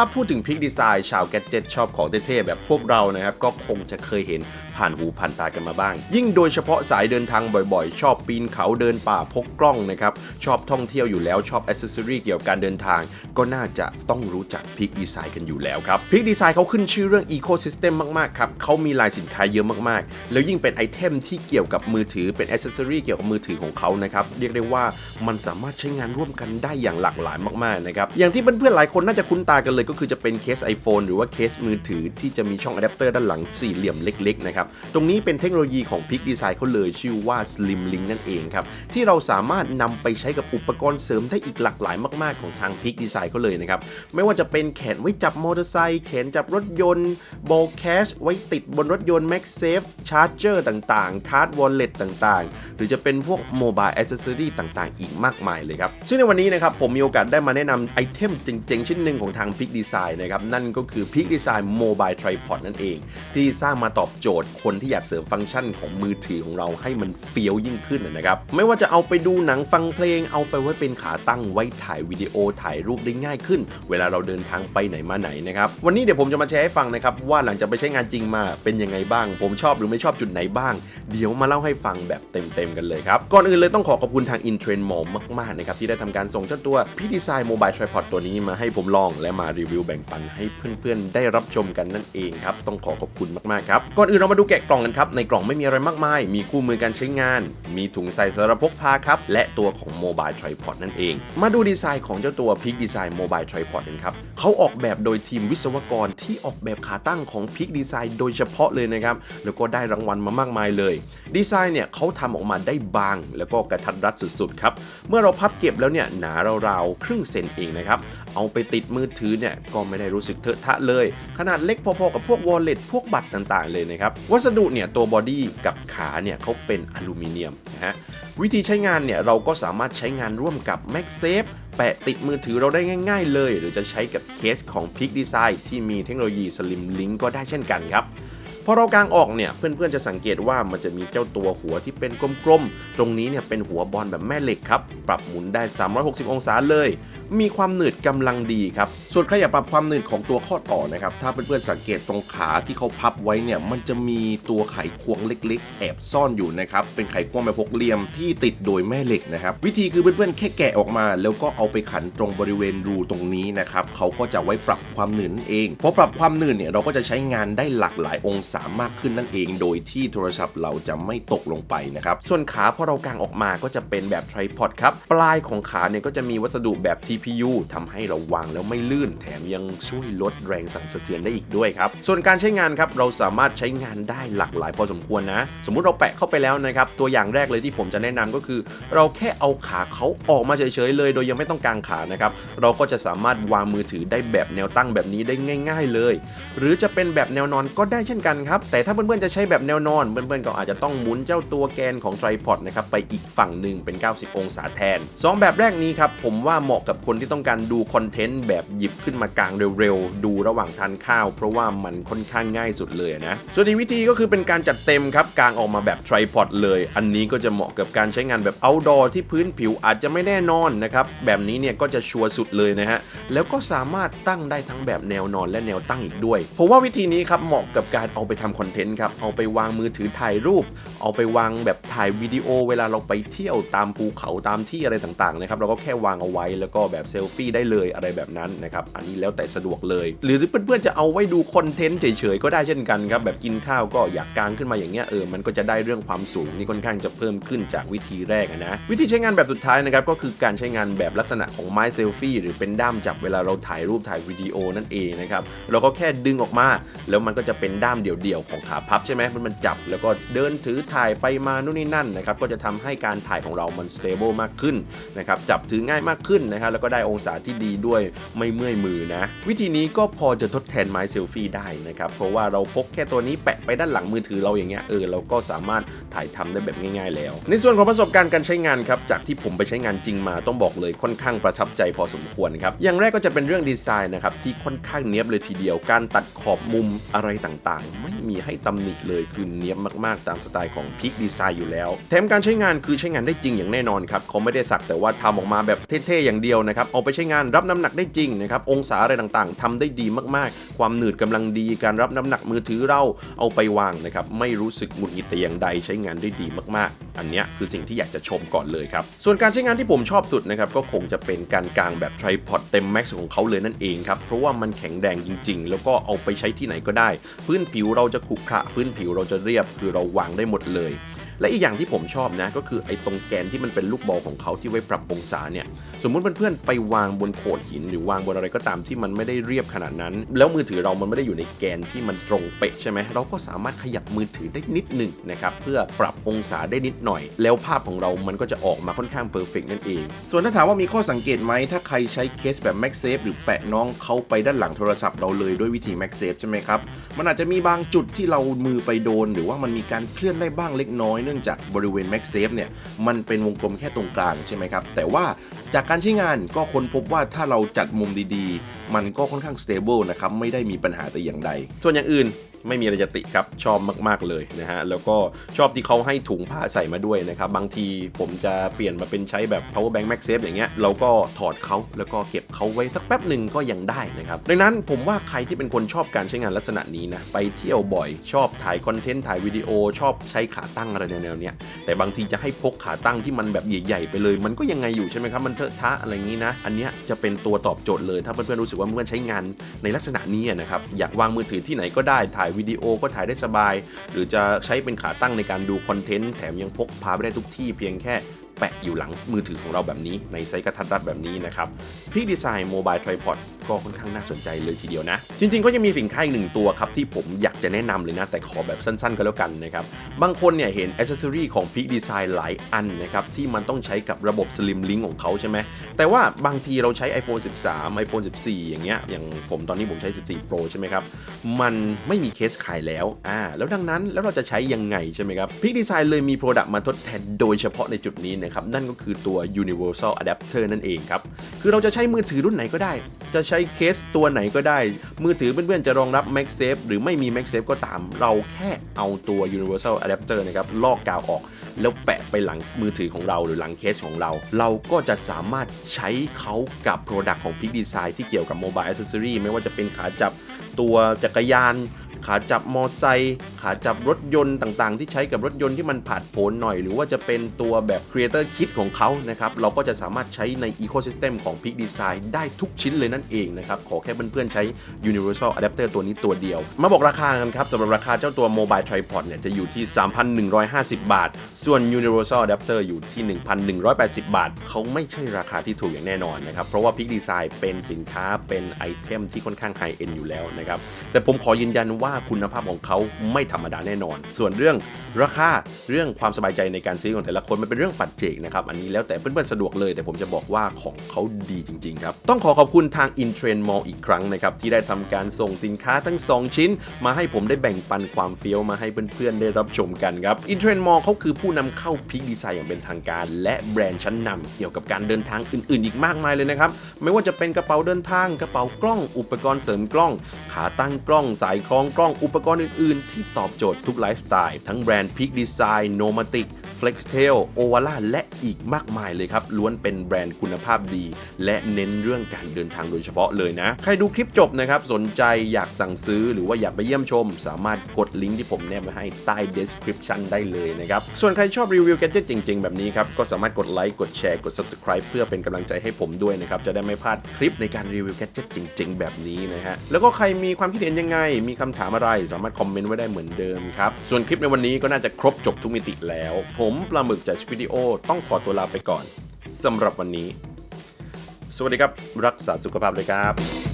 ถ้าพูดถึงพิกดีไซน์ชาวแกดเจ็ตชอบของเท่ๆแบบพวกเรานะครับก็คงจะเคยเห็นผ่านหูผ่านตากันมาบ้าง ยิ่งโดยเฉพาะสายเดินทางบ่อยๆ ชอบปีนเขาเดินป่าพกกล้องนะครับชอบท่องเที่ยวอยู่แล้วชอบอ c เซอรี่เกี่ยวกับการเดินทาง ก็น่าจะต้องรู้จักพิกดีไซน์กันอยู่แล้วครับพิกดีไซน์เขาขึ้นชื่อเรื่องอีโค y ิสเต็มมากๆครับเขามีลายสินค้าเยอะมากๆ แล้วยิ่งเป็นไอเทมที่เกี่ยวกับมือถือเป็นอ c เซอรี่เกี่ยวกับมือถือของเขานะครับเรียกได้ว่ามันสามารถใช้งานร่วมกันได้อย่างหลากหลายมากๆนะครับอย่างที่เพื่อนๆหลายคนน่าจะคุ้นตากันเลยก็คือจะเป็นเคส iPhone หรือว่าเคสมือถือที่จะมีช่องอะแดปเตอร์ด้านหลังสี่เหลี่ยมเล็กๆนะครับ ตรงนี้เป็นเทคโนโลยีของ Peak Design เขาเลยชื่อว่า Slim Link นั่นเองครับ ที่เราสามารถนำไปใช้กับอุปกรณ์เสริมได้อีกหลากหลายมาก ๆ ของทาง Peak Design เขาเลยนะครับ ไม่ว่าจะเป็นแขนไว้จับมอเตอร์ไซค์แขนจับรถยนต์โบแคชไว้ติดบนรถยนต์ MagSafe ชาร์จเจอร์ต่างๆ คาร์ดวอลเล็ตต่างๆ หรือจะเป็นพวกโมบายแอ c เซอรี่ต่างๆ อีกมากมายเลยครับซึ่งในวันนี้นะครับผมมีโอกาสได้มาแนะนำไอเทมเจ๋งๆชิ้นหนึ่งของทาง Peak Design นะครับนั่นก็คือ Peak Design Mobile Tripod นั่นเอง ที่สร้างมาตอบโจทย์คนที่อยากเสริมฟังก์ชันของมือถือของเราให้มันเฟี้ยวยิ่งขึ้นนะครับไม่ว่าจะเอาไปดูหนังฟังเพลง เอาไปไว้เป็นขาตั้งไว้ถ่ายวิดีโอถ่ายรูปได้ง่ายขึ้น เวลาเราเดินทางไปไหนมาไหนนะครับวันนี้เดี๋ยวผมจะมาแชร์ให้ฟังนะครับว่าหลังจากไปใช้งานจริงมาเป็นยังไงบ้าง ผมชอบหรือไม่ชอบจุดไหนบ้าง เดี๋ยวมาเล่าให้ฟังแบบเต็มๆกันเลยครับก่อนอื่นเลยต้องขอขอบคุณทาง Intrend Mall มากๆนะครับที่ได้ทำการส่งเจ้าตัวพี่ดีไซน์โมบายทริพอดตัวนี้มาให้ผมลองและมารีวิวแบ่งปันให้เพื่อนๆ ได้รับชมกันนั่นเองครับ ต้องขอขอบคุณมากๆครับ ก่อนอื่นเรามาดูแกะกล่องกันครับ ในกล่องไม่มีอะไรมากมาย มีคู่มือการใช้งาน มีถุงใส่สำหรับพกพาครับ และตัวของโมบายทริพอดนั่นเอง มาดูดีไซน์ของเจ้าตัว Peak Design Mobile Tripod กันครับเขาออกแบบโดยทีมวิศวกรที่ออกแบบขาตั้งของ Peak Design โดยเฉพาะเลยนะครับแล้วก็ได้รางวัลมามากมายเลย ดีไซน์เนี่ยเขาทำออกมาได้บาง แล้วก็กระทัดรัดสุดๆครับเมื่อเราพับเก็บแล้วเนี่ยหนาราวๆครึ่งเซนเองนะครับเอาไปติดมือถือเนี่ยก็ไม่ได้รู้สึกเทอะทะเลย ขนาดเล็กพอๆกับพวกวอลเล็ตพวกบัตรต่างๆเลยนะครับ วัสดุเนี่ยตัวบอดี้กับขาเนี่ยเขาเป็นอลูมิเนียมนะฮะวิธีใช้งานเนี่ยเราก็สามารถใช้งานร่วมกับ MagSafe แปะติดมือถือเราได้ง่ายๆเลย หรือจะใช้กับเคสของ p i c Design ที่มีเทคโนโลยี Slim Link ก็ได้เช่นกันครับ พอเรากางออกเนี่ยเพื่อนๆจะสังเกตว่ามันจะมีเจ้าตัวหัวที่เป็นกลมๆ ตรงนี้เนี่ยเป็นหัวบอลแบบแม่เหล็กครับ ปรับหมุนได้ 360 องศาเลย มีความหนืดกำลังดีครับ ส่วนใครอยากปรับความหนืดของตัวข้อต่อนะครับ ถ้าเพื่อนๆสังเกตตรงขาที่เขาพับไว้เนี่ยมันจะมีตัวไขควงเล็กๆ แอบซ่อนอยู่นะครับ เป็นไขควงแบบหกเหลี่ยมที่ติดโดยแม่เหล็กนะครับ วิธีคือเพื่อนๆแค่แกะออกมา แล้วก็เอาไปขันตรงบริเวณรูตรงนี้นะครับเขาก็จะไว้ปรับความหนืดเองพอปรับความหนืดเนี่ยเราก็จะใช้งานได้หลากหลายองศามากขึ้นนั่นเอง โดยที่โทรศัพท์เราจะไม่ตกลงไปนะครับ ส่วนขาพอเรากางออกมาก็จะเป็นแบบไทรพอดครับ ปลายของขาเนี่ยก็จะมีวัสดุแบบ TPU ทำให้เราวางแล้วไม่ลื่น แถมยังช่วยลดแรงสั่นสะเทือนได้อีกด้วยครับ ส่วนการใช้งานครับเราสามารถใช้งานได้หลากหลายพอสมควรนะ สมมุติเราแปะเข้าไปแล้วนะครับ ตัวอย่างแรกเลยที่ผมจะแนะนำก็คือ เราแค่เอาขาเขาออกมาเฉยๆเลย โดยยังไม่ต้องกางขานะครับ เราก็จะสามารถวางมือถือได้แบบแนวตั้งแบบนี้ได้ง่าย ๆ เลย หรือจะเป็นแบบแนวนอนก็ได้เช่นกันครับ แต่ถ้าเพื่อนๆจะใช้แบบแนวนอน เพื่อนๆก็อาจจะต้องหมุนเจ้าตัวแกนของไตรพอดนะครับไปอีกฝั่งหนึ่งเป็น 90 องศาแทน 2 แบบแรกนี้ครับผมว่าเหมาะกับคนที่ต้องการดูคอนเทนต์แบบหยิบขึ้นมากลางเร็วๆ ดูระหว่างทานข้าว เพราะว่ามันค่อนข้างง่ายสุดเลยนะ ส่วนอีกวิธีก็คือเป็นการจัดเต็มครับกลางออกมาแบบไตรพอดเลย อันนี้ก็จะเหมาะกับการใช้งานแบบ outdoor ที่พื้นผิวอาจจะไม่แน่นอนนะครับแบบนี้เนี่ยก็จะชัวร์สุดเลยนะฮะแล้วก็สามารถตั้งได้ทั้งแบบแนวนอนและแนวตั้งอีกด้วยผมว่าวิธีนี้ครับเหมาะกับการเอาไปทำคอนเทนต์ครับ เอาไปวางมือถือถ่ายรูป เอาไปวางแบบถ่ายวิดีโอ เวลาเราไปเที่ยวตามภูเขาตามที่อะไรต่างๆนะครับเราก็แค่วางเอาไว้แล้วก็แบบเซลฟี่ได้เลยอะไรแบบนั้นนะครับอันนี้แล้วแต่สะดวกเลย หรือเพื่อนๆจะเอาไว้ดูคอนเทนต์เฉยๆก็ได้เช่นกันครับแบบกินข้าวก็อยากกางขึ้นมาอย่างเงี้ยเออมันก็จะได้เรื่องความสูงนี่ค่อนข้างจะเพิ่มขึ้นจากวิธีแรกนะวิธีใช้งานแบบสุดท้ายนะครับก็คือการใช้งานแบบลักษณะของไม้เซลฟี่หรือเป็นด้ามจับเวลาเราถ่ายรูปถ่ายวิดีโอนั่นเองนะครับเราก็แค่ดึงออกมาแล้วมันก็จะเป็นด้ามเดี่ยวๆของขาพับใช่ไหมมันมันจับแล้วก็เดินถือถ่ายไปมานู่นนี่นั่นนะครับก็จะทำให้การถ่ายของเรามันสเตเบิลมากขึ้นนะครับจับถือง่ายมากขึ้นนะครับแล้วก็ได้องศาที่ดีด้วยไม่เมื่อยมือนะ วิธีนี้ก็พอจะทดแทนไม้เซลฟี่ได้นะครับเพราะว่าเราพกแค่ตัวนี้แปะไปด้านหลังมือถือเราอย่างเงี้ยเออเราก็สามารถถ่ายทำได้แบบง่าย ๆ แล้ว ในส่วนของประสบการณ์การใช้งานครับจากที่ผมไปใช้งานจริงมาต้องบอกเลยค่อนข้างประทับใจพอสมควรครับอย่างแรกก็จะเป็นเรื่องดีไซน์นะครับที่ค่อนข้างเนี้ยบเลยทีเดียวการตัดขอบมุมอะไรต่างๆ Mãe? ม่มีให้ตำหนิเลยคือเนี้ยบมากๆ ตามสไตล์ของพิกดีไซน์อยู่แล้ว แถมการใช้งานคือใช้งานได้จริงอย่างแน่นอนครับเขาไม่ได้สักแต่ว่าทำออกมาแบบเท่ๆอย่างเดียวนะครับเอาไปใช้งานรับน้ำหนักได้จริงนะครับองศาอะไรต่างๆทำได้ดีมากๆ ความหนืดกำลังดีการรับน้ำหนักมือถือเราเอาไปวางนะครับไม่รู้สึกหงุดหงิดแต่อย่างใดใช้งานได้ดีมากๆ อันเนี้ยคือสิ่งที่อยากจะชมก่อนเลยครับส่วนการใช้งานที่ผมชอบสุดนะครับก็คงจะเป็นการกางแบบไทรพอดเต็มแม็กซ์ของเขาเลยนั่นเองครับเพราะว่ามันแข็งแรงจริง ๆ แล้วก็เอาไปใช้ที่ไหนก็ได้ พื้นผิวเราจะจะขรุขระพื้นผิวเราจะเรียบคือเราวางได้หมดเลย และอีกอย่างที่ผมชอบนะก็คือไอ้ตรงแกนที่มันเป็นลูกบอลของเขาที่ไว้ปรับองศาเนี่ยสมมุติเพื่อนๆไปวางบนโขดหิน หรือวางบนอะไรก็ตามที่มันไม่ได้เรียบขนาดนั้น แล้วมือถือเรามันไม่ได้อยู่ในแกนที่มันตรงเป๊ะใช่ไหมเราก็สามารถขยับมือถือได้นิดหนึ่งนะครับเพื่อปรับองศาได้นิดหน่อย แล้วภาพของเรามันก็จะออกมาค่อนข้างเพอร์เฟกนั่นเอง ส่วนถ้าถามว่ามีข้อสังเกตไหมถ้าใครใช้เคสแบบ MagSafe หรือแปะน้องเขาไปด้านหลังโทรศัพท์เราเลยด้วยวิธี MagSafe ใช่ไหมครับมันอาจจะมีบางจุดที่เรามือไปโดน หรือว่ามันมีการเคลื่อนได้บ้างเล็กน้อยเนื่องจากบริเวณ MagSafe เนี่ยมันเป็นวงกลมแค่ตรงกลางใช่ไหมครับแต่ว่าจากการใช้งานก็ค้นพบว่าถ้าเราจัดมุมดีๆ มันก็ค่อนข้าง stable นะครับไม่ได้มีปัญหาแต่อย่างใด ส่วนอย่างอื่นไม่มีอะไรจะติครับชอบมาก ๆ เลยนะฮะ แล้วก็ชอบที่เขาให้ถุงผ้าใส่มาด้วยนะครับ บางทีผมจะเปลี่ยนมาเป็นใช้แบบ power bank MagSafe อย่างเงี้ยเราก็ถอดเขาแล้วก็เก็บเขาไว้สักแป๊บหนึ่งก็ยังได้นะครับ ดังนั้นผมว่าใครที่เป็นคนชอบการใช้งานลักษณะนี้นะ ไปเที่ยวบ่อยชอบถ่ายคอนเทนต์ถ่ายวิดีโอ ชอบใช้ขาตั้งอะไรแนวเนี้ยแต่บางทีจะให้พกขาตั้งที่มันแบบใหญ่ๆไปเลย มันก็ยังไงอยู่ใช่ไหมครับมันเถอะทะอะไรงี้นะ อันเนี้ยจะเป็นตัวตอบโจทย์เลยถ้าเพื่อนๆรู้สึกว่าเมื่อใช้งานในลักษณะนี้นะครับอยากวางมือถือที่ไหนก็ได้ถ่ายวิดีโอก็ถ่ายได้สบาย หรือจะใช้เป็นขาตั้งในการดูคอนเทนต์แถมยังพกพาไปได้ทุกที่เพียงแค่แปะอยู่หลังมือถือของเราแบบนี้ในไซส์กระทัดรัดแบบนี้นะครับพี่ดีไซน์โมบายทริพอด ก็ค่อนข้างน่าสนใจเลยทีเดียวนะ จริง ๆ ก็จะมีสินค้าอีกหนึ่งตัวครับ ที่ผมอยากจะแนะนำเลยนะ แต่ขอแบบสั้นๆ ก็แล้วกันนะครับ บางคนเนี่ยเห็นอ c เซอรี่ของ Peak Design หลายอันนะครับ ที่มันต้องใช้กับระบบ Slim Link ของเขาใช่ไหมแต่ว่าบางทีเราใช้ iPhone 13 iPhone 14 อย่างเงี้ยอย่างผมตอนนี้ผมใช้ 14 Pro ใช่ไหมครับมันไม่มีเคสขายแล้วอ่าแล้วดังนั้นแล้วเราจะใช้ยังไงใช่ไหมครับ Peak Design เลยมี Product มาทดแทนโดยเฉพาะในจุดนี้นะครับนั่นก็คือตัว Universal Adapter นั่นเองครับคือเราจะใช้มือถือรุ่นไหนก็ได้ จะใช้ช้เคสตัวไหนก็ได้ มือถือเพื่อนๆจะรองรับ MagSafe หรือไม่มี MagSafe ก็ตาม เราแค่เอาตัว Universal Adapter นะครับลอกกาวออก แล้วแปะไปหลังมือถือของเราหรือหลังเคสของเรา เราก็จะสามารถใช้เขากับ Product ของ Peak Design ที่เกี่ยวกับ Mobile Accessory ไม่ว่าจะเป็นขาจับตัวจักรยาน ขาจับมอไซค์ขาจับรถยนต์ต่างๆ ที่ใช้กับรถยนต์ที่มันผาดโผนหน่อย หรือว่าจะเป็นตัวแบบ Creator Kit ของเขานะครับ เราก็จะสามารถใช้ใน Ecosystem ของ Peak Design ได้ทุกชิ้นเลยนั่นเองนะครับ ขอแค่เพื่อนๆใช้ Universal Adapter ตัวนี้ตัวเดียว มาบอกราคากันครับสำหรับราคาเจ้าตัว Mobile Tripod เนี่ยจะอยู่ที่ 3,150 บาท ส่วน Universal Adapter อยู่ที่ 1,180 บาท เขาไม่ใช่ราคาที่ถูกอย่างแน่นอนนะครับเพราะว่า Peak Design เป็นสินค้าเป็นไอเทมที่ค่อนข้างไฮเอ็นอยู่แล้วนะครับแต่ผมขอยืนยันว่า่าคุณภาพของเขาไม่ธรรมดาแน่นอน ส่วนเรื่องราคาเรื่องความสบายใจในการซื้อของแต่ละคนมันเป็นเรื่องปัจเจกนะครับ อันนี้แล้วแต่เพื่อนๆสะดวกเลย แต่ผมจะบอกว่าของเขาดีจริงๆครับ ต้องขอขอบคุณทาง In Trend Mall อีกครั้งนะครับ ที่ได้ทำการส่งสินค้าทั้ง 2 ชิ้น มาให้ผมได้แบ่งปันความเฟี้ยวมาให้เพื่อนๆได้รับชมกันครับ In Trend Mall เขาคือผู้นำเข้าพิกดีไซน์อย่างเป็นทางการ และแบรนด์ชั้นนำเกี่ยวกับการเดินทางอื่น ๆ อีกมากมายเลยนะครับไม่ว่าจะเป็นกระเป๋าเดินทางกระเป๋ากล้องอุปกรณ์เสริมกล้อง ขาตั้งกล้องสายคล้องกล้องอุปกรณ์อื่น ๆ ที่ตอบโจทย์ทุกไลฟ์สไตล์ ทั้งแบรนด์พิกดีไซน์โนมาติก Flextail o v a l a และอีกมากมายเลยครับ ล้วนเป็นแบรนด์คุณภาพดี และเน้นเรื่องการเดินทางโดยเฉพาะเลยนะ ใครดูคลิปจบนะครับ สนใจอยากสั่งซื้อหรือว่าอยากไปเยี่ยมชม สามารถกดลิงก์ที่ผมแนบไว้ให้ใต้ description ได้เลยนะครับ ส่วนใครชอบรีวิวแกดเจิตจริง ๆ แบบนี้ครับ ก็สามารถกดไลค์กดแชร์กด subscribe เพื่อเป็นกำลังใจให้ผมด้วยนะครับจะได้ไม่พลาดคลิปในการรีวิวแกดเจิตจริง ๆ แบบนี้นะฮะแล้วก็ใครมีความคิดเห็นยังไง มีคำถามอะไร สามารถคอมเมนต์ไว้ได้เหมือนเดิมครับส่วนคลิปในวันนี้ก็น่าจะครบจบทุกมิติแล้วผมมปลาหมึกจากวิดีโอต้องขอตัวลาไปก่อนสำหรับวันนี้ สวัสดีครับ รักษาสุขภาพเลยครับ